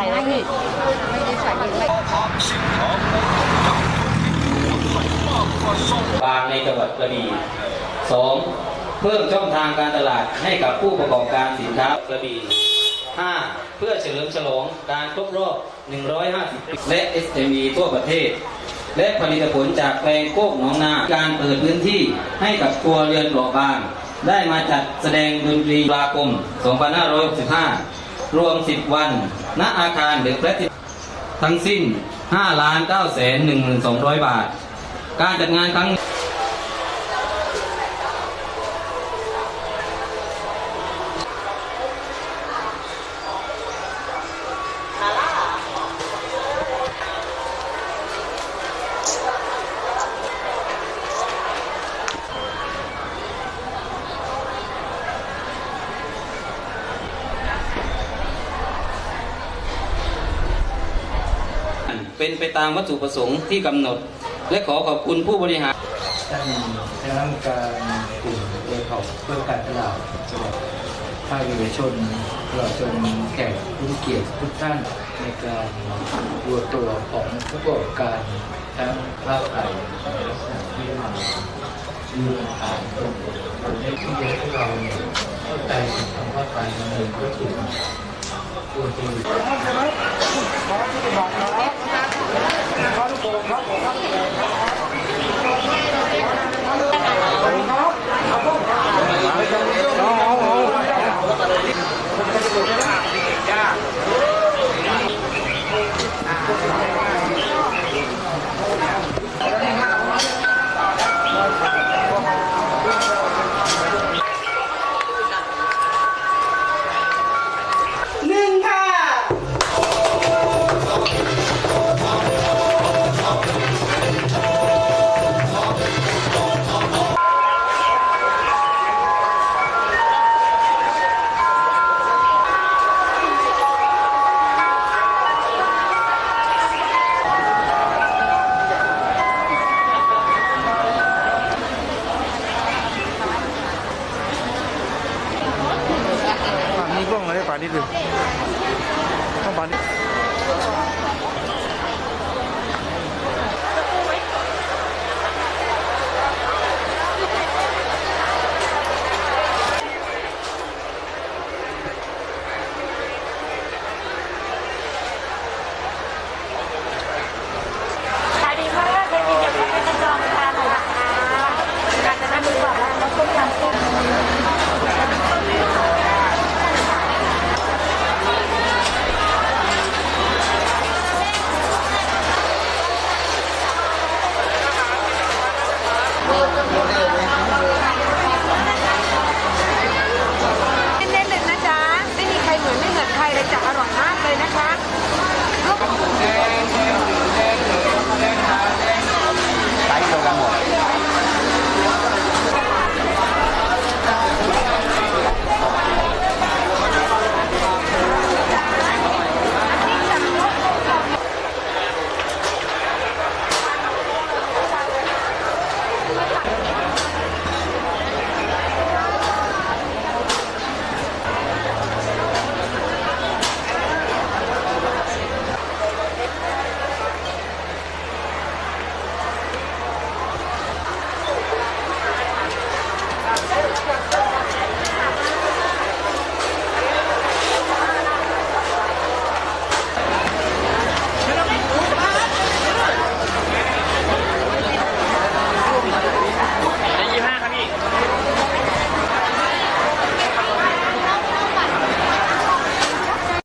ส่นะพี่ไม่ได้ใส่ไม่บางในจังหวัดกระบี่สองเพิ่มช่องทางการตลาดให้กับผู้ประกอบการสินค้ากระบี่ห้าเพื่อเฉลิมฉลองการครบรอบ 150 ปีและ SME ทั่วประเทศ และผลิตผลจากแปลงโคกหนองนาการเปิดพื้นที่ให้กับครัวเรือนเปราะบางได้มาจัดแสดงดนตรีตุลาคม 2565 รวม 10 วัน ณอาคารหรือแพลติทั้งสิ้น5 9 1 2 0 0 บาท การจัดงานครั้ง เป็นไปตามวัตถุประสงค์ที่กำหนด และขอขอบคุณผู้บริหารท่านคณะกรรมการกลุ่มเอเขาเพื่อการตลาดจังหวัดภาคเอกชนตลอดจนแขกผู้เกียรติทุกท่านในการรวมตัวของผู้ประกอบการทั้งภาคไทยในลักษณะที่มายืนฐานตรงผมได้ที่เดียวที่เราเนี่ยเข้าใจถึงคำว่าการดำเนินธุรกิจควรจะอยู่ หนึ่ ป่านนี้กล้องอะไรป่านนี้ดูต้องป่านนี้